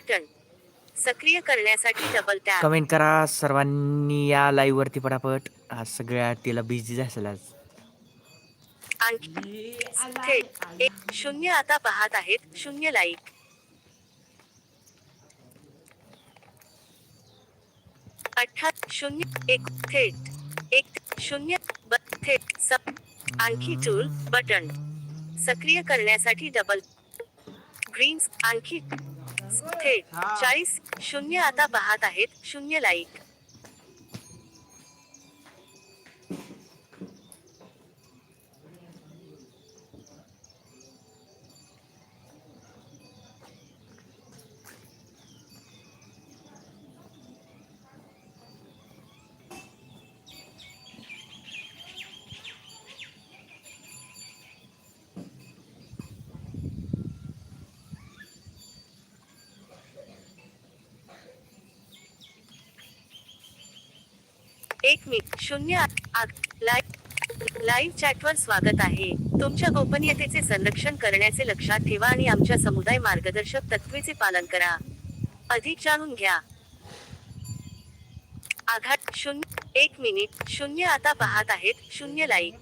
Button सक्रिय करण्यासाठी double tap comment करा सर्वांनी या लाईव्ह वरती पटापट. आज सगळ्या तिला बिझी असेल आज. आणखी थेट एक शून्य आता पाहत आहेत शून्य लाईक अठरा शून्य एक थेट एक शून्य थेट सब आणखी टूल बटन सक्रिय करण्यासाठी डबल ग्रीन आणखी थेट चाळीस शून्य आता पाहत आहेत. शून्य लाईक एक मिनिट शून्य लाईव्ह लाईव्ह चॅटवर स्वागत आहे. तुमच्या गोपनीयतेचे संरक्षण करण्याचे लक्षात ठेवा आणि आमच्या समुदाय मार्गदर्शक तत्वेचे पालन करा. अधिक जाणून घ्या. आघात शून्य एक मिनिट शून्य आता पाहत आहेत शून्य लाईक.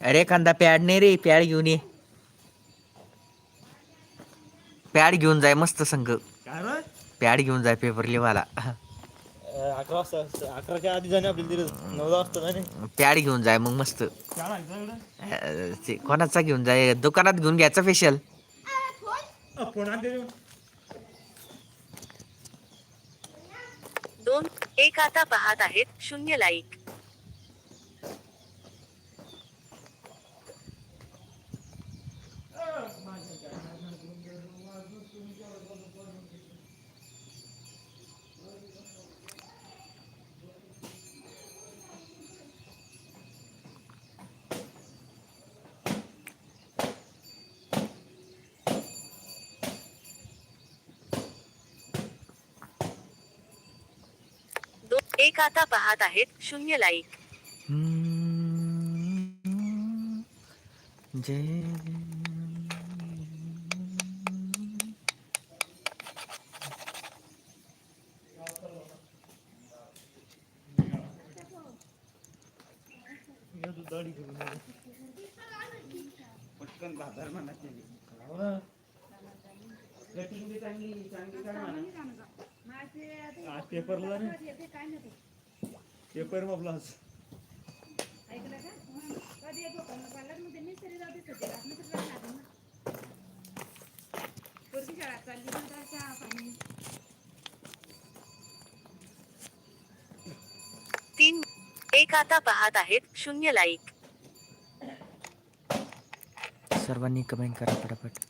अरे कांदा पॅड नाही रे पॅड घेऊन ये. पॅड घेऊन जाय मस्त संघ. काय रे? पॅड घेऊन जाय पेपर लिवाला अं, अकरा वाजता अकराच्या आधी जाणे आपली तिथे. नऊ दहा वाजता जाणे. पॅड घेऊन जाय मग मस्त. काय लागतं इकडं? अं, ते कोणाचा घेऊन जाय? दुकानात घेऊन घ्यायचा फेशियल फोन आणते. दोन एक आता पाहत आहेत. शून्य लाईक एक आता पाहत आहेत शून्य लाईक. जय. पेपरला तीन एक आता पाहत आहेत शून्य लाईक सर्वांनी कमेंट करा पटापट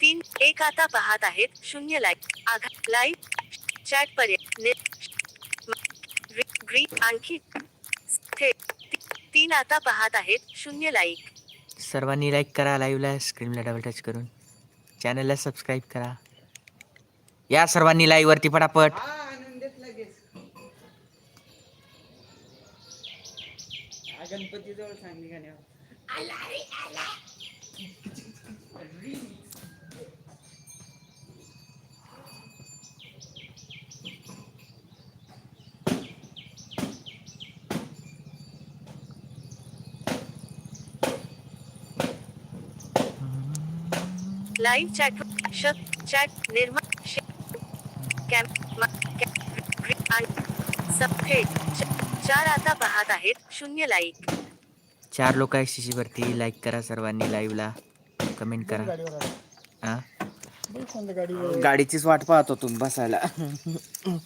तीन एक आता पाहत आहेत. शून्य लाईक. आघात लाईव्ह चॅट पर्याय ग्रीन आणखी तीन आता पाहत आहेत. शून्य लाईक. सर्वांनी लाईक करा लाईव्हला स्क्रीनला डबल टच करून. चॅनलला सबस्क्राईब करा. या सर्वांनी लाईव्ह वरती पटापट गणपती जवळ सांगली गाण्या लाईव्ह चॅट श चॅट निर्मा चार आता पाहत आहेत शून्य लाईक. चार लोक आहेत शिशीवरती लाईक करा सर्वांनी लाईव्हला कमेंट करा. गाडीचीच वाट पाहतो तुम्ही बसायला.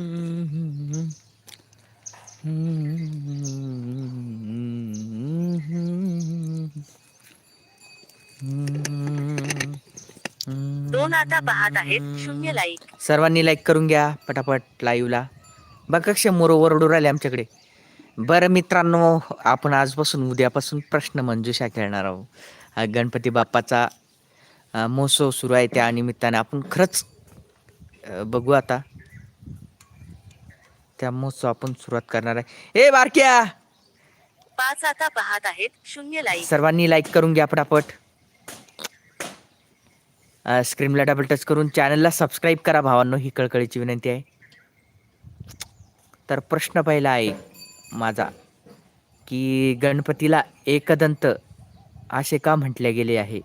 दोन आता पाहत आहेत. शून्य लाईक सर्वांनी लाईक करून घ्या पटापट लाईव्हला बघा मोरोवर उडू राहिले आमच्याकडे. बरं मित्रांनो आपण आजपासून उद्यापासून प्रश्न मंजुषा खेळणार आहोत. गणपती बाप्पाचा महोत्सव सुरू आहे त्या निमित्ताने आपण खरंच बघू आता. त्या महोत्सव आपण सुरुवात करणार आहे. ए बारक्या! पाच आता पाहत आहेत. शून्य लाईक सर्वांनी लाईक करून घ्या पटापट. स्क्रीनला डबल टच करून चॅनलला सबस्क्राईब करा भावांनो ही कळकळीची विनंती आहे. तर प्रश्न पहिला आहे माझा की गणपतीला एकदंत असे का म्हटले गेले आहे?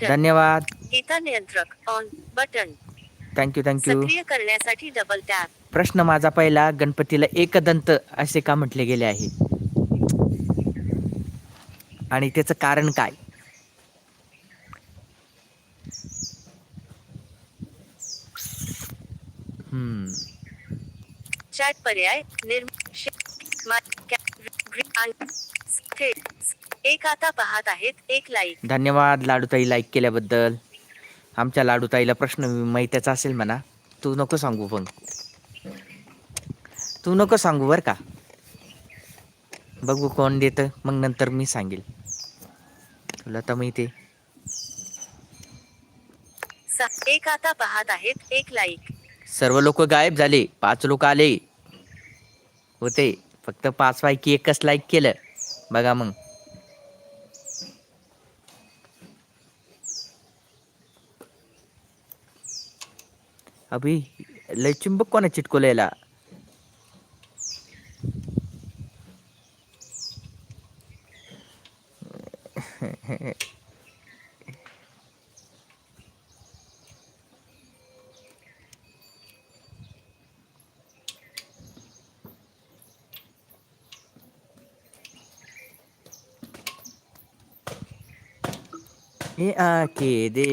धन्यवाद. नियंत्रक ऑन बटन थँक्यू थँक्यू सक्रिय करण्यासाठी डबल टॅप प्रश्न माझा पहिला गणपतीला एकदंत असे का म्हटले गेले आहे? आणि त्याचं कारण काय? हम्म. चॅट पर्याय निर्म शे- मा- कॅ- ग्री- आण- थेट. एक आता पाहत आहेत एक लाईक धन्यवाद लाडूताई लाईक केल्याबद्दल. आमच्या लाडूताईला प्रश्न माहितीच असेल म्हणा. तू नको सांगू पण तू नको सांगू बर का. बघू कोण देतं मग नंतर मी सांगेल. तुला तर माहिती एक आता पाहत आहेत एक लाईक. सर्व लोक गायब झाले पाच लोक आले. होते फक्त पाच पैकी एकच लाईक केलं. बघा मग. अभि लय चिंबक कोणा चिटकोलेला हे आके दे।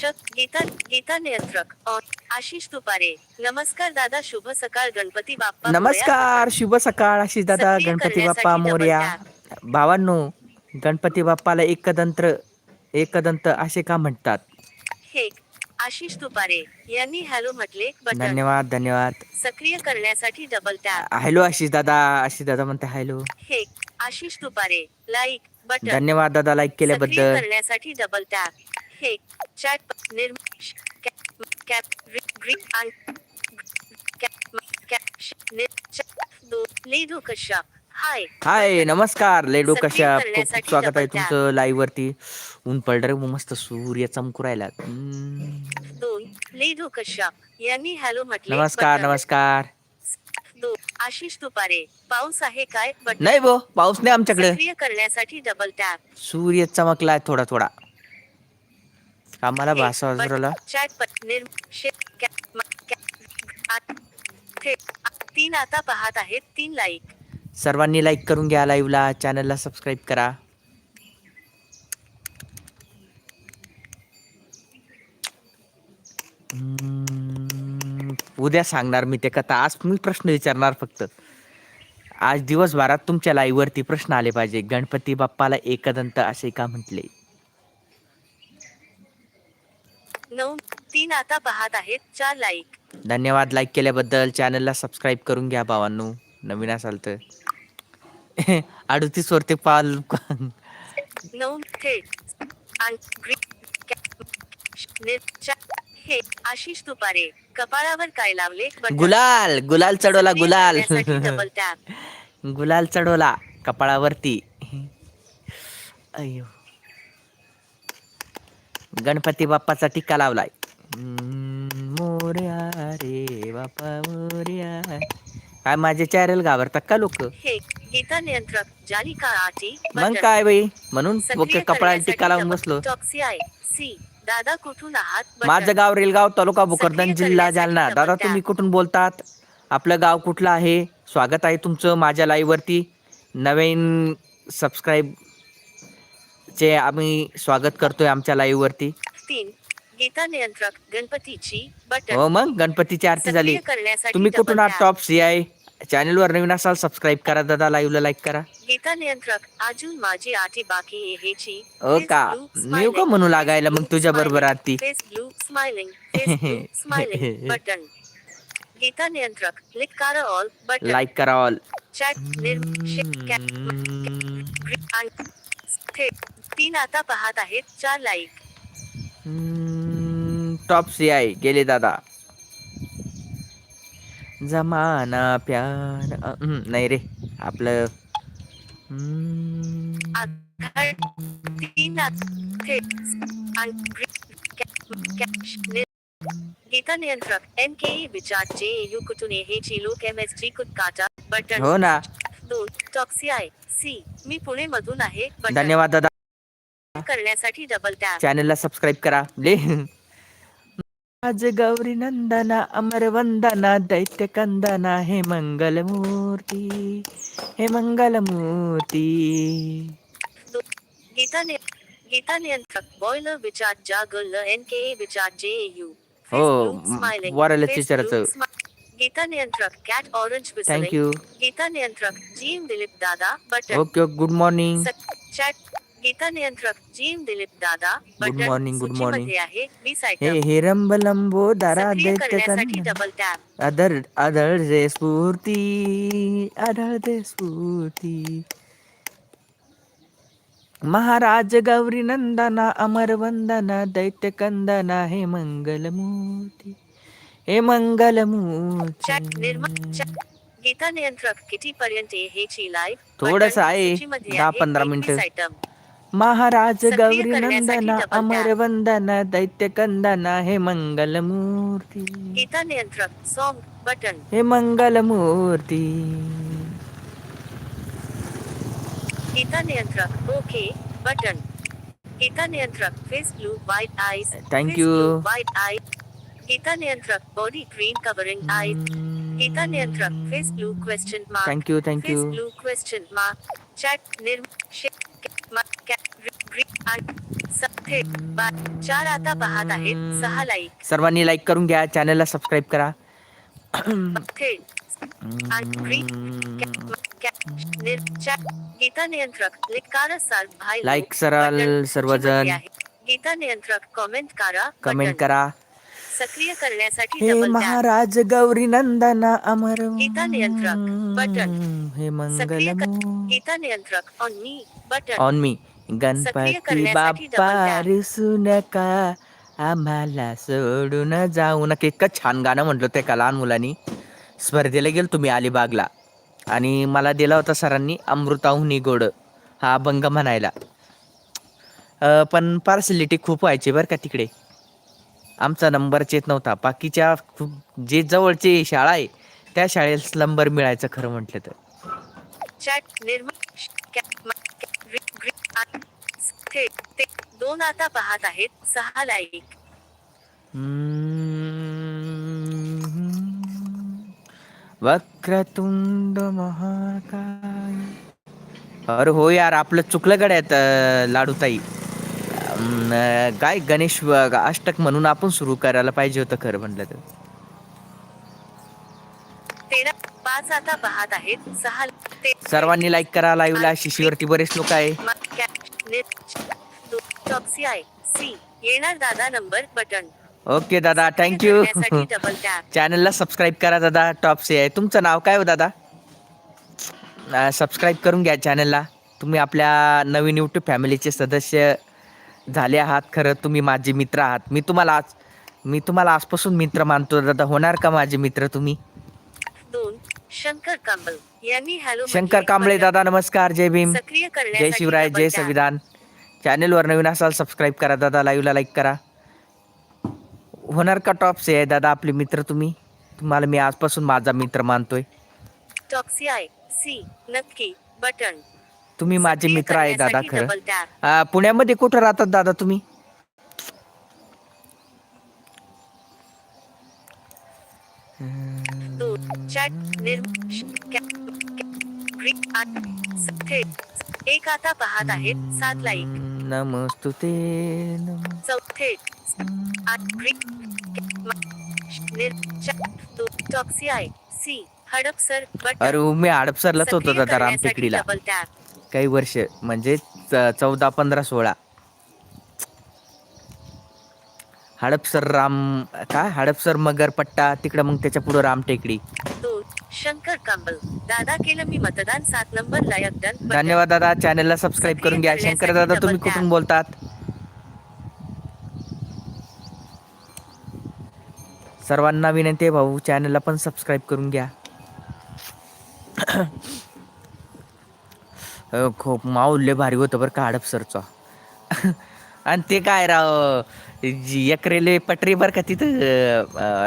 शत गीता गीता नियंत्रक आशिष तुपारे. नमस्कार दादा शुभ सकाळ गणपती बाप्पा नमस्कार शुभ सकाळ आशिष दादा गणपती बाप्पा मोर्या. भावांनो गणपती बाप्पाला एकदंत्र एकदंत असे का म्हणतात? हे आशिष तुपारे यांनी हॅलो म्हटले धन्यवाद धन्यवाद. सक्रिय करण्यासाठी डबल टॅप हॅलो आशिष दादा आशिष दादा म्हणते हॅलो. हे आशिष तुपारे लाईक बटन. धन्यवाद दादा लाईक केल्याबद्दल. करण्यासाठी डबल टॅप हे चॅट निर्म श- कॅ- कॅप हाय हाय नमस्कार लेडो कशा स्वागत आहे. तुमचं लाईव्ह वरती ऊन पडलं मस्त सूर्य चमकू राहिला. लेडू कश्यप. यांनी हॅलो म्हटले नमस्कार. नमस्कार. आशिष तुपारे. पाऊस आहे काय? नाही भो पाऊस नाही आमच्याकडे. करण्यासाठी डबल टॅप सूर्य चमकलाय थोडा थोडा. आम्हाला आ- थेट. तीन आता पाहत आहेत तीन लाईक सर्वांनी लाईक करून घ्या लाईव्हला चॅनलला सबस्क्राईब करा. उद्या सांगणार मी ते कथा. आज मी प्रश्न विचारणार फक्त. आज दिवसभरात तुमच्या लाईव्ह वरती प्रश्न आले पाहिजे. गणपती बाप्पाला एकदंत असे का म्हटले? नऊ तीन आता पाहत आहेत चार लाईक धन्यवाद लाईक केल्याबद्दल. चॅनलला सबस्क्राईब करून घ्या भावांनो. नवीन असाल तर. अडतीस वरती पाल नऊ हे आशिष तुपारे कपाळावर काय लावले. गुलाल गुलाल चढवला गुलाल. गुलाल चढवला कपाळावरती. अयो गणपती बाप्पाचा टिक्का लावलाय. मोरया रे बाप्पा मोरया. काय माझे चॅनल घाबरतात का लोक? हे गीता नियंत्रक? जाली का आटी मग काय बाई? म्हणून करण्यासाठी टिक्का लावून बसलो. टॉक्सी आहे. सी दादा कुठून आहात. माझं गाव रेलगाव तालुका भोकरदन जिल्हा जालना. दादा. तुम्ही कुठून बोलतात? आपलं गाव कुठलं आहे? स्वागत आहे तुमचं माझ्या लाईव्ह वरती. नवीन सबस्क्राईब चे आम्ही स्वागत करतोय आमच्या लाईव्ह वरती तीन गीता नियंत्रक गणपतीची बटन हो मग गणपतीची आरती झाली सक्रिय करण्यासाठी तुम्ही कुठून आहात टॅप. टॉप सी आय चॅनलवर नवीन असाल सबस्क्राईब करा दादा लाईव्हला लाईक करा गीता नियंत्रक अजून माझी आठी बाकी आहे ह्याची हो का मी का म्हणू लागायला मग तुझ्या बरोबर Aarti face blue smiling face blue smiling button Geeta नियंत्रक क्लिक करा ऑल बटन लाईक करा ऑल चॅट निर्म शे- कॅ- ग्री- आणि- थेट तीन आता पाहत आहेत चार लाईक टॉप सी आहे गेले दादा. जमाना प्यार अ, नाही रे आपलं तीन आत- थेट आणि ग्री- कॅ- कॅ- नि- गीता नियंत्रक एम के विचार जे यू कुटुने हे चिलोक एम एस जी कुट काटा बटन. हो ना. दोन टॉक्सी आय सी मी पुणे मधून आहे बटन. धन्यवाद दादा. करण्यासाठी डबल टॅप चॅनलला सबस्क्राईब करा ले. आज गौरी नंदना अमर वंदना दैत्य कंदना हे मंगल मूर्ती हे मंगल मूर्ती गीता नि गीता नियंत्रक बॉयलर विचार जागल एन के विचार जे यू. हो, वराला चिचराचं. गीता नियंत्रक cat orange thank you Geeta नियंत्रक जीम दिलीप दादा button. Okay good morning chat Geeta नियंत्रक जीम दिलीप दादा morning, good morning. सूचीमध्ये आहे हे आयटम हिरंब लंबो दरा दैत्य डबल टॅप आदर आदळते स्फूर्ती आदळते स्फूर्ती. महाराज गौरी नंदना अमर वंदना दैत्य कंदना हे मंगल मूर्ती हे मंगल चॅट निर्मा मूर्ती चॅट गीता नियंत्रक किती पर्यंत आहे ची लाईव्ह थोडंसं आहे. दहा- पंधरा मिनिटं. महाराज गौरी नंदना अमर. वंदना दैत्य कंदना हे मंगल मूर्ती गीता नियंत्रक सॉन्ग बटन हे मंगल मूर्ती गीता नियंत्रक ओके बटन गीता नियंत्रक face blue white eyes Thank you. White eye Geeta नियंत्रक body green covering eyes Geeta नियंत्रक face blue question mark thank you thank you face blue question mark chat निर्म चार आता पाहत आहेत सहा लाईक सर्वांनी लाईक करून घ्या चॅनलला सबस्क्राईब करा गीता नियंत्रक. कराल बटन सर्वजण. गीता नियंत्रक कमेंट करा कमेंट. करा सक्रिय करण्यासाठी हे महाराज गौरी नंदना अमर गीता नियंत्रक, बटन. हे मंगल गीता नियंत्रक ऑन मी बटन. ऑन मी गणपती बाप्पा. रिसू नका. आम्हाला सोडून जाऊ नका. इतकं छान गाणं म्हटलं ते एका लहान मुलांनी. स्पर्धेला गेलो तुम्ही अलिबागला. आणि मला दिला होता सरांनी अमृताहुनी गोड. हा अभंग म्हणायला. पण पार्सलिटी खूप व्हायची बरं का तिकडे. आमचा नंबरच येत नव्हता. बाकीच्या जे जवळची शाळा आहे त्या शाळेत नंबर मिळायचं खरं म्हटलं तर. दोन आता पाहत आहेत सहा लाईक. वक्रतुंड महाकाय. अरे हो यार आपलं चुकलं गड्यात लाडूताई. काय गणेश अष्टक म्हणून आपण सुरू करायला पाहिजे होतं खरं म्हटलं तर. तेरा पाच आता पाहत आहेत. सहा ते सर्वांनी लाईक करा लाईव्हला शिशीवरती बरेच लोक आहे. सी येणार दादा नंबर बटन ओके दादा. थँक्यू चॅनलला सबस्क्राईब करा दादा. टॉपसे आहे. तुमचं नाव काय हो दादा? सबस्क्राईब करून घ्या चॅनलला तुम्ही आपल्या नवीन यूट्यूब फॅमिलीचे सदस्य झाले आहात खरं तुम्ही माझे मित्र आहात. मी तुम्हाला आज मी तुम्हाला आजपासून मित्र मानतो. दादा होणार का माझे मित्र तुम्ही? दोन शंकर कांबल यांनी हॅलो शंकर म्हटले. कांबळे बटन. दादा नमस्कार जय भीम. सक्रिय जय शिवराय जय. संविधान. चॅनलवर नवीन असाल सबस्क्राईब करा दादा लाईव्हला लाईक करा. होणार का टॉपसे आहे दादा आपले मित्र तुम्ही? तुम्हाला मी आजपासून माझा मित्र मानतोय. टॉक्सी आय सी नक्की बटन. तुम्ही माझे मित्र आहे दादा करण्यासाठी खरं. double tap. आ, पुण्यामध्ये कुठं राहतात दादा तुम्ही? चॅट एक आता पाहत आहेत सात लाईक नमस्तुते नम चौथे आठ टॉक्सी सी हडपसर अरे मी हडपसरलाच होतो दादा रामटेकडीला. डबल टॅप काही वर्ष म्हणजे च- चौदा पंधरा सोळा. हडपसर राम काय? हडपसर मगरपट्टा तिकडं मग त्याच्या पुढं रामटेकडी शंकर कांबल. दादा केलं मी मतदान सात नंबर लायक. धन्यवाद दादा चॅनलला सबस्क्राईब करून घ्या. शंकर दादा तुम्ही. कुठून बोलतात? सर्वांना विनंती आहे भाऊ चॅनलला पण सबस्क्राईब करून घ्या. खूप माऊल्य भारी होतं बरं का हडपसरचं. आणि ते काय राव जी एकरेले पटरी बरं का तिथं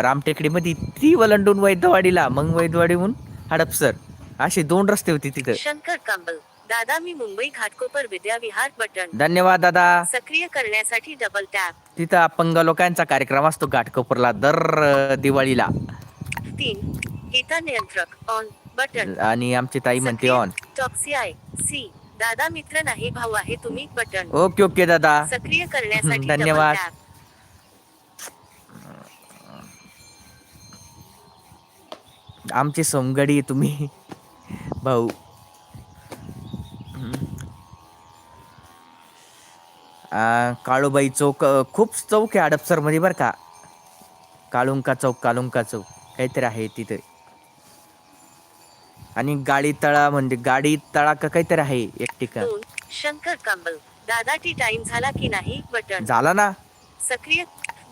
रामटेकडीमध्ये ती वलंडून वैद्यवाडीला मग वैद्यवाडीहून हडपसर. असे दोन रस्ते होते तिथं. शंकर कांबल दादा मी मुंबई घाटकोपर विद्याविहार बटन. धन्यवाद दादा. सक्रिय करण्यासाठी डबल टॅप तिथं अपंग लोकांचा कार्यक्रम असतो घाटकोपरला दर दिवाळीला. तीन हिता नियंत्रक ऑन बटन आणि आमची ताई म्हणते ऑन टॉक्सी आय सी दादा मित्र नाही भाऊ आहे तुम्ही बटन. ओके ओके दादा. सक्रिय करण्यासाठी धन्यवाद. आमची सोमगडी तुम्ही. भाऊ. काळूबाई चौक खूप चौक आहे हडपसरमध्ये बरं का. काळुंका चौक काळुंका चौक. काहीतरी आहे तिथे. आणि गाडी तळा म्हणजे गाडी तळा का काहीतरी आहे एक ठिकाण. दोन शंकर कांबल दादा टी टाइम झाला की नाही बटन. झाला ना? सक्रिय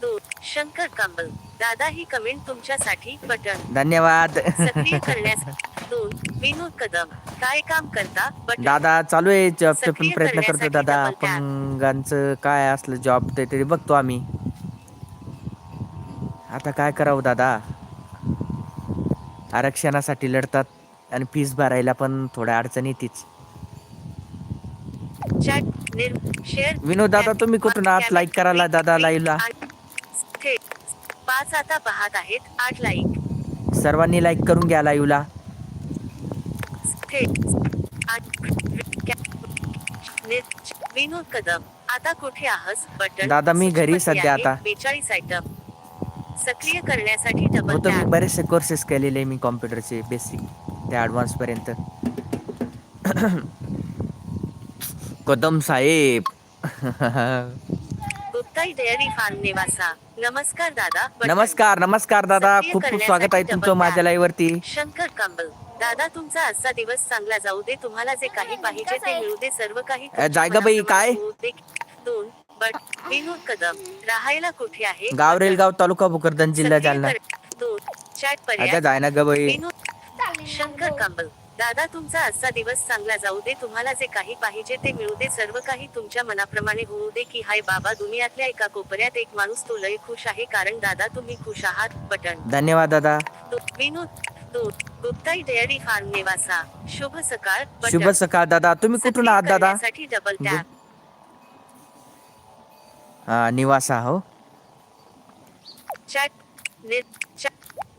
दोन शंकर कांबल दादा ही कमेंट तुमच्यासाठी बटन. धन्यवाद. सक्रिय करण्यास दोन विनोद कदम. काय काम करता? बटन. दादा चालू आहे जॉबचा पण सक्रिय प्रयत्न करतो करण्यासाठी दादा. double tap. अपंगांचं काय असलं जॉब ते तरी बघतो आम्ही. आता काय करावं दादा? आरक्षणासाठी लढतात. आणि फीस भरायला पण थोड्या अडचण येतीच. शेअर विनोद दादा तुम्ही कुठून आहात? लाईक करायला दादा लाईव्हला पाच आता पाहत आहेत आठ लाईक सर्वांनी लाईक करून घ्या लाईव्हला विनोद कदम आता कुठे आहास? बटन दादा, मी घरी सध्या आता. बेचाळीस आयटम सक्रिय करण्यासाठी डबल हो बरेचसे कोर्सेस केलेले मी कॉम्प्युटरचे बेसिक ते ॲडव्हान्स पर्यंत. कदम साहेब. नमस्कार दादा. नमस्कार नमस्कार दादा. खूप खूप स्वागत आहे तुमचं माझ्या. लाईव्ह वरती शंकर कांबल. दादा तुमचा आजचा दिवस चांगला जाऊ दे. तुम्हाला जे काही पाहिजे ते मिळू दे. सर्व काही जायगा बाई, काय? दोन बट विनोद कदम. राहायला कुठे आहे? गावरेलगाव तालुका भोकरदन जिल्हा जालना. दोन चॅट पर्याय. जाय ना ग बाई. विनोद शंकर कांबल दादा तुमचा आजचा दिवस चांगला जाऊ दे. तुम्हाला जे काही पाहिजे ते मिळू दे. सर्व काही तुमच्या मनाप्रमाणे होऊ दे की हाय बाबा दुनियातल्या एका कोपऱ्यात एक माणूस तो लय खुश आहे कारण दादा तुम्ही खुश आहात. बटन. धन्यवाद दादा. Vinod Guptai dairy farm Nivasa. शुभ सकाळ. बटन. शुभ सकाळ दादा. तुम्ही कुठून आहात दादा? करण्यासाठी डबल टॅप हा, निवासा हो. Chat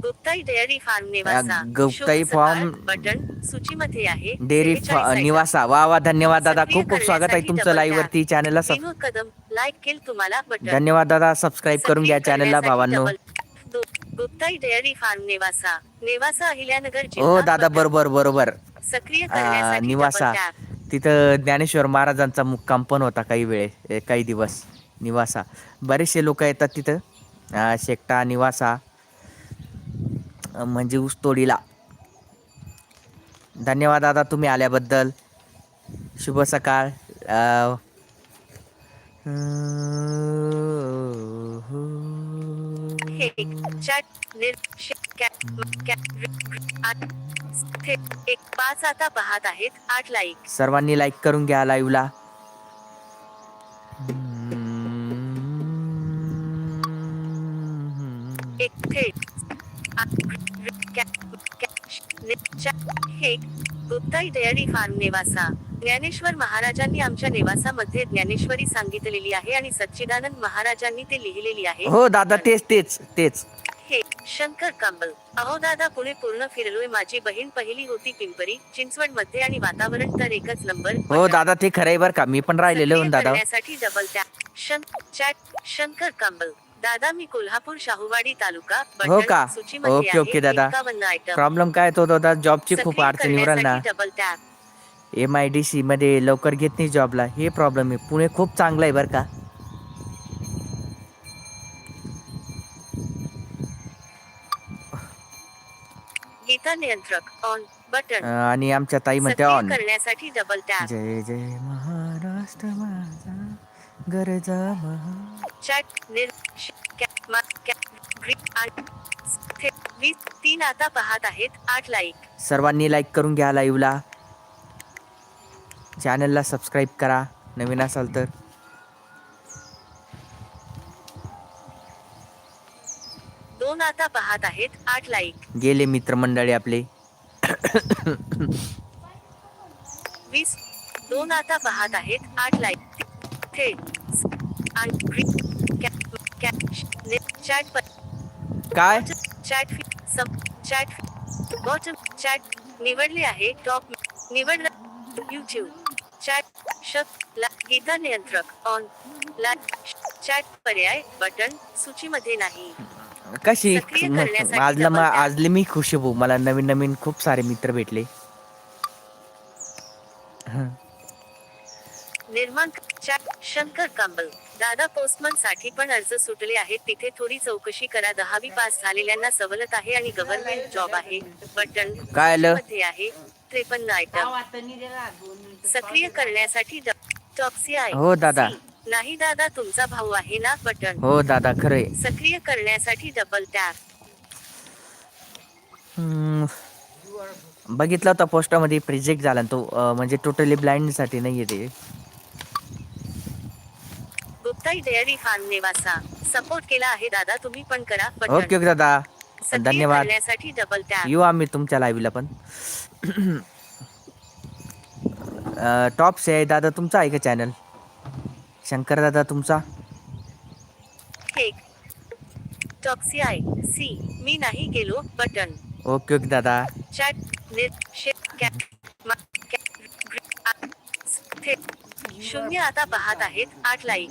Guptai dairy farm Nivasa. Guptai farm button सूचीमध्ये आहे. Dairy 43 item. निवासा. वा वा धन्यवाद दादा. खूप खूप स्वागत आहे तुमचं लाईव्ह. वरती चॅनलला कदम लाईक केल तुम्हाला बटन. धन्यवाद दादा. सबस्क्राईब करून घ्या चॅनलला भावांनो. Guptai dairy farm Nivasa. Nevasa Ahilyanagar हो दादा. बरोबर बरोबर. सक्रिय निवासा. तिथं ज्ञानेश्वर महाराजांचा मुक्काम पण होता काही वेळे काही दिवस. निवासा. बरेचसे लोक येतात तिथं. शेकटा निवासा. म्हणजे ऊसतोडीला धन्यवाद दादा तुम्ही आल्याबद्दल. शुभ सकाळ. हे सर्वांनी लाईक करून घ्या लाईव्हला एक थेट आ- कॅ- कॅ- नि- हे गुप्ताई डेअरी फार्म नेवासा. ज्ञानेश्वर महाराजांनी आमच्या निवासामध्ये ज्ञानेश्वरी सांगितलेली आहे आणि सच्चिदानंद महाराजांनी ते लिहिलेली आहे. हो दादा तेच तेच तेच. हे शंकर कांबल अहो दादा पुणे पूर्ण फिरलोय. माझी बहीण पहिली होती पिंपरी चिंचवडमध्ये आणि वातावरण तर एकच नंबर. हो दादा ते खरंय बरं का. मी पण राहिलेलो दादा. डबल चॅट शंकर कांबल दादा मी कोल्हापूर शाहूवाडी तालुका हो का? ओके, ओके, दादा. 51 आयटम. प्रॉब्लेम काय तो दादा जॉबची खूप अडचणी ना. Double tap M I D C मध्ये लवकर घेत नाही जॉबला. हे प्रॉब्लेम आहे. पुणे खूप चांगलं आहे बरं का. गीता नियंत्रक ऑन बटन अं, आणि आमच्या ताई म्हणते ऑन करण्यासाठी डबल टॅप जय जय महाराष्ट्र माझा गरजा महा चॅट निर वीस तीन आता पाहत आहेत आठ लाईक सर्वांनी लाईक करून घ्या लाईव्हला चॅनलला सबस्क्राईब करा. नवीन असाल तर. दोन आता पाहत आहेत आठ लाईक गेले मित्रमंडळी आपले. वीस दोन आता पाहत आहेत आठ लाईक थेट काय? चॅट चॅट बॉटम चॅट निवडले आहे टॉप निवडलं युट्यूब चॅट गीता नियंत्रक ऑन चॅट पर्याय बटन सूचीमध्ये नाही. कशी? म- करण्यासाठी आजला मा- tap. आजले मी खुश भाऊ. मला नवीन नवीन खूप सारे मित्र भेटले. निर्माण शंकर कांबल दादा पोस्टमनसाठी पण अर्ज सुटले आहेत. तिथे थोडी चौकशी करा. दहावी पास झालेल्यांना सवलत आहे आणि गव्हर्नमेंट जॉब आहे. बटन काय आलं? मध्ये आहे. त्रेपन्न आयटम सक्रिय करण्यासाठी टॉक्सी आहे हो, दादा. सी. नाही दादा तुमचा भाऊ आहे ना? बटन. हो दादा खरंय. सक्रिय करण्यासाठी डबल टॅप हम्म. बघितला होता पोस्टामध्ये प्रिजेक्ट झाला ना तो. अं, म्हणजे टोटली ब्लाइंडसाठी नाहीये ते. Guptai dairy farm Nevasa. Support केला आहे दादा तुम्ही पण करा ओके ओके दादा. धन्यवाद. डबल टॅप येऊ आम्ही तुमच्या लाईव्हला पण. टॉप्स आहे दादा तुमचा आहे का चॅनल शंकर दादा तुमचा? टॉक्सी आय सी मी नाही गेलो बटन. ओके ओके दादा. चॅट शे कॅप शून्य आता पाहत आहेत आठ लाईक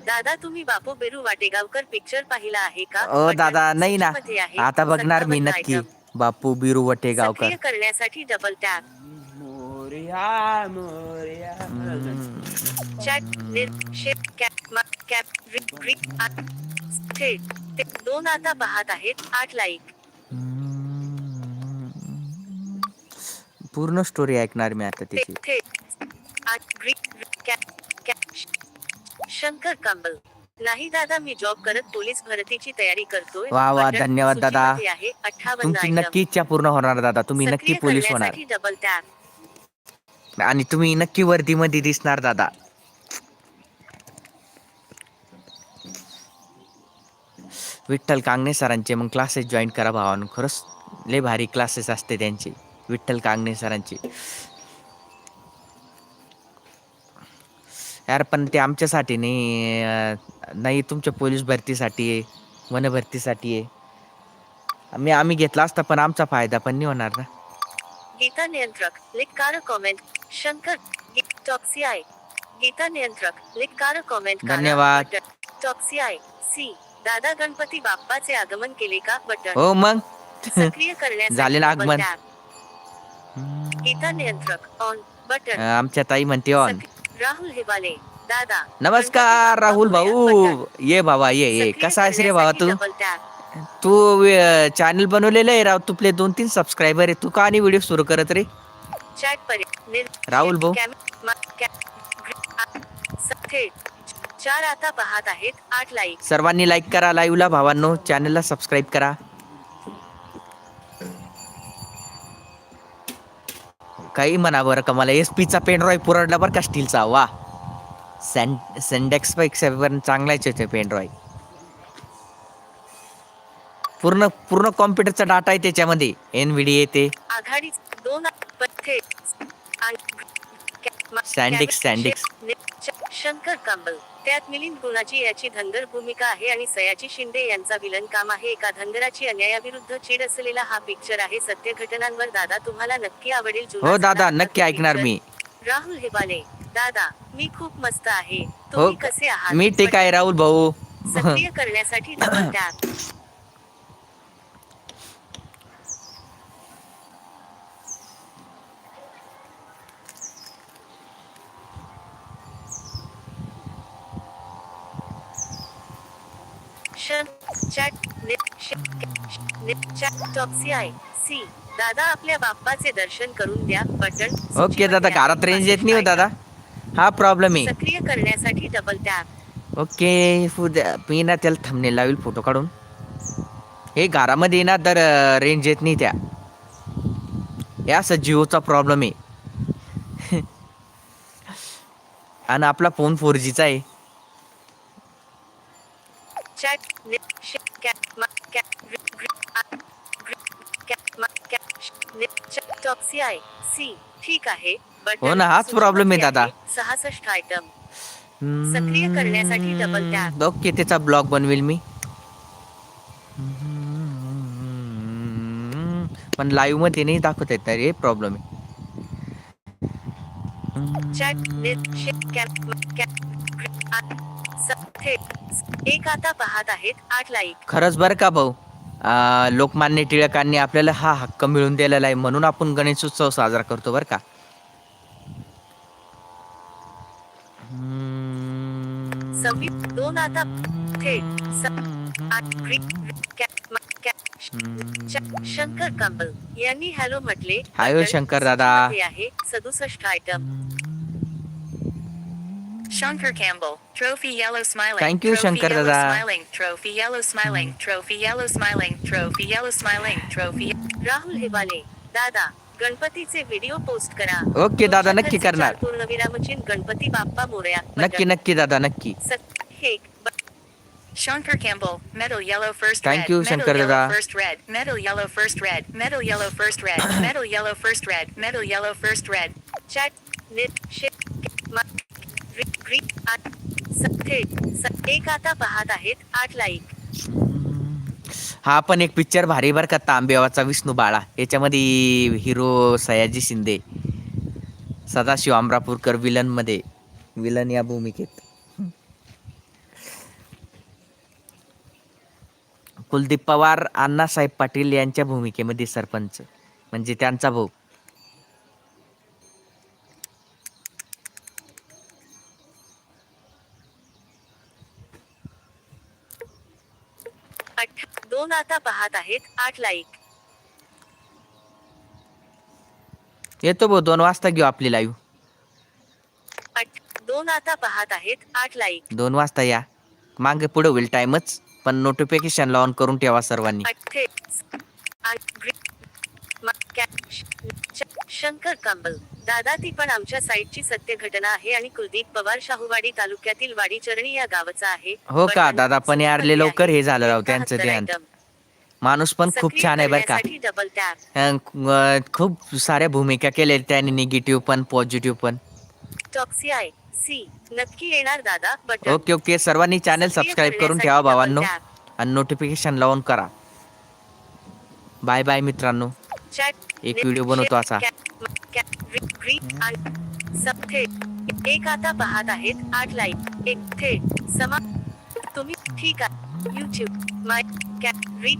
दादा तुम्ही बापू बेरू वाटेगावकर पिक्चर पाहिला आहे का? दादा नाही ना. सूचीमध्ये आहे. आता बघणार मी नक्की. item. बापू बिरू वटे गावकर सक्रिय करण्यासाठी double tap Morya Morya. Chat निर शे कॅप मा कॅप ग्री- ग्री- आ- थेट ते दोन आता पाहत आहेत. आठ लाईक पूर्ण स्टोरी ऐकणार मी आता ते त्याची थेट आ- ग्री- कॅप कॅप शंकर कंबल नाही दादा मी जॉब करत पोलीस भरतीची तयारी करतोय. वा वा धन्यवाद दादा. सूचीमध्ये आहे 58 तुमची. नक्की इच्छा पूर्ण होणार दादा. तुम्ही नक्की पोलीस होणार. डबल टॅप आणि तुम्ही नक्की वर्दीमध्ये दिसणार दादा. विठ्ठल कांगणे सरांचे मग क्लासेस जॉईन करा भावानं. खरंच लय भारी क्लासेस असते त्यांचे. विठ्ठल कांगणे सरांचे. यार पण ते आमच्यासाठी नाही. अं, नाही तुमच्या पोलीस भरतीसाठी आहे वन भरतीसाठी आहे. आम्ही आम्ही घेतला असता पण आमचा फायदा पण नाही होणार ना. गीता नियंत्रक लिटकार कॉमेंट शंकर टॉक्सी आय गीता नियंत्रक कॉमेंट करा. धन्यवाद. बटन. टॉक्सी आय सी दादा गणपती बाप्पाचे आगमन केले का बटन हो मग? सक्रिय करण्यासाठी झाले ना आगमन. गीता नियंत्रक ऑन बटन आमच्या ताई म्हणते ऑन राहुल हेबाले दादा नमस्कार राहुल भाऊ. ये बाबा ये ये. कसा आहेस रे बाबा तू. तू चॅनल बनवलेलं आहे राव. तुपले दोन तीन सबस्क्रायबर आहे तू का आणि व्हिडिओ सुरू करत रे? राहुल भाऊ. चार आता पाहत आहेत. आठ लाईक सर्वांनी लाईक करा लाईव्हला भावांनो. चॅनलला सबस्क्राईब करा. काही म्हणा बरं का मला एस पीचा पेनड्रॉय पुरडला बरं का स्टीलचा? वा. सँड सेंडेक्सपेक्षा पण चांगलाच होते पेनड्रॉय पूर्ण पूर्ण कॉम्प्युटरचा डाटा आहे त्याच्यामध्ये. एन व्ही डी येते Sandix, Sandix. शंकर कांबल त्यात मिलिंद गुणाची याची धनगर भूमिका आहे आणि सयाजी शिंदे यांचा विलन काम आहे. एका धनगराची अन्यायाविरुद्ध चीड असलेला हा पिक्चर आहे. सत्य घटनांवर दादा तुम्हाला नक्की आवडेल हो दादा नक्की ऐकणार. मी. राहुल हेबाले दादा मी खूप मस्त आहे. हो तुम्ही कसे आहात? मी ठीक आहे राहुल भाऊ. सक्रिय करण्यासाठी टॅप शन चॅट निप श- निप चॅट टॉक्सी आय सी दादा आपल्या बाप्पाचे दर्शन करून द्या बटन ओके दादा घरात रेंज येत नाही हो दादा. हा प्रॉब्लेम आहे. सक्रिय करण्यासाठी डबल टॅप ओके मी ना त्याला थंबनेल लावेल फोटो काढून. हे घरामध्ये ना तर रेंज येत नाही त्या. हे असं जिओचा प्रॉब्लेम आहे. आणि आपला फोन फोर जीचा आहे चॅट निप श कॅट मा कॅट ग्रि ग्रि आ ग्रि कॅट मा कॅट श निप चॅट टॉक्सी आय सी ठीक आहे. हो ना, हाच problem आहे दादा. सहासष्ट आयटम सक्रिय करण्यासाठी double tap. ओके त्याचा ब्लॉग बनवेल मी. पण लाईव्हमध्ये नाही दाखवता येत रे प्रॉब्लेम आहे. चॅट एक आता पाहत आहेत आठ लाईक. खरंच बरं का भाऊ? आ, लोकमान्य टिळकांनी आपल्याला हा हक्क मिळवून दिलेला आहे म्हणून आपण गणेशोत्सव साजरा करतो बरं का? दोन आता थेट स आठ मा श शंकर कांबल यांनी हॅलो म्हटले. हाय हो शंकर दादा. आहे सदुसष्ट item Shankar Campbell, trophy yellow smiling. Thank you, trophy Shankar yellow dada. Smiling, trophy yellow smiling, trophy yellow smiling, trophy yellow smiling, trophy. Rahul हेवाले, दादा, गणपतीचे व्हिडिओ पोस्ट करा. ओके दादा, नक्की तुमच्या करणार. खर्चात पूर्णविरामचिन्ह गणपती बाप्पा मोरया. नक्की नक्की दादा नक्की सत- हेक, ब- Shankar Campbell, metal yellow first Thank red, you, metal Shankar yellow dada. first red, metal yellow first red, metal yellow first red, metal yellow first red, metal yellow first red. Chat, nip, ship, एक आता पाहत आहेत आठ like. हा पण एक picture भारी बर का तांबेवाचा विष्णू बाळा. याच्यामध्ये हिरो सयाजी शिंदे सदाशिव अमरापूरकर विलनमध्ये विलन या भूमिकेत. कुलदीप पवार अण्णासाहेब पाटील यांच्या भूमिकेमध्ये सरपंच. म्हणजे त्यांचा भाऊ अठ दोन आता पाहत आहेत आठ लाईक येतो भाऊ दोन वाजता घेऊ आपली लाईव्ह अठ दोन आता पाहत आहेत आठ लाईक दोन वाजता या. मागे पुढे होईल टाइमच पण नोटिफिकेशन ऑन करून ठेवा सर्वांनी. अठ्ठे आठ ग्री मा- कॅ- श- च- शंकर कांबल दादा ती पण आमच्या साईटची सत्य घटना आहे आणि कुलदीप पवार शाहूवाडी तालुक्यातील वाडीचरणी या गावचा आहे. हो का? दादा पण यारले लवकर आहे. हे झालं राव त्यांचं 71 ध्यान. माणूस पण खूप छान आहे बरं का. खूप साऱ्या भूमिका केल्या त्याने निगेटिव्ह पण पॉझिटिव्ह पण. टॉक्सी आय सी नक्की येणार दादा बटन ओके ओके. सर्वांनी चॅनल सबस्क्राईब करून ठेवा भावांनो. आणि नोटिफिकेशन लावून करा. बाय बाय मित्रांनो. एक व्हिडिओ बनवतो असा. कॅ- कॅ- एक आता पाहत आहेत आठ लाईक एक थेट. समा तुम्ही ठीक आहे. युट्यूब माय कॅ रीड